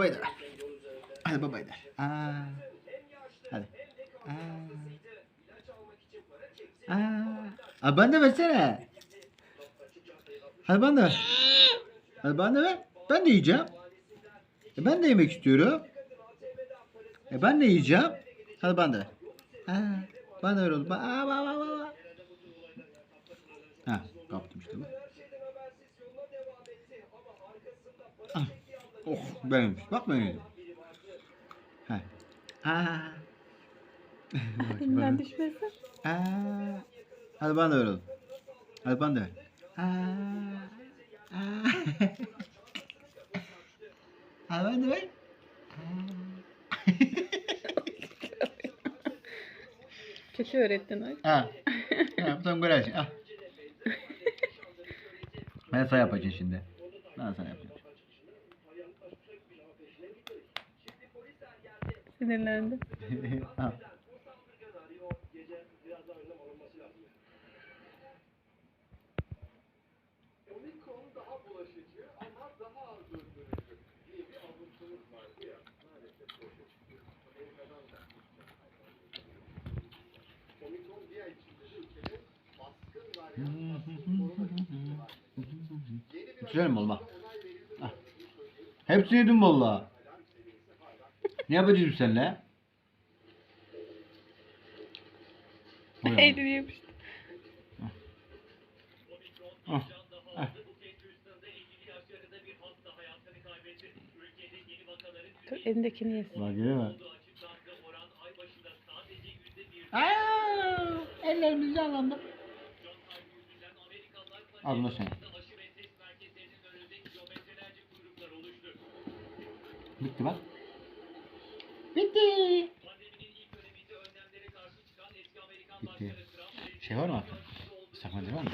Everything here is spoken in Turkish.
babayı da ver. Hadi babayı da ver. Aa. Hadi. Aa. Aa. Abi ben de versene. Hadi ben de ver. Hadi ben de ver. Ben de yiyeceğim. E ben de yemek istiyorum. E ben de yiyeceğim. Hadi ben de ver. Aa. Ben de ver oğlum. Aa, aa, aa, aa. Ha, kaptım işte bu. Oh, benimmiş. Bak ben yedim. Ha. Elinden bana- düşmesin. Aa. Hadi bana da ver oğlum. Hadi bana da ver. Aa. Aa. Hadi bana da ver. Kötü öğrettin ay. Ha. Ha, sen göreceksin. Al. Ben sana yapacağım şimdi. Ben sana yapacağım. Sinirlendi. Güzel mi valla? Ah. Hepsini yedim valla. Ne yapacağız seninle? Elini yemişti. Ah. Ah. Dur elindekini yesin. Bak görüyor musun? Aa, ellerimiz yağlandı. Al bunu sen. Bitti bak. Bitti. Bitti. Şey var mı? Sakmancı var mı?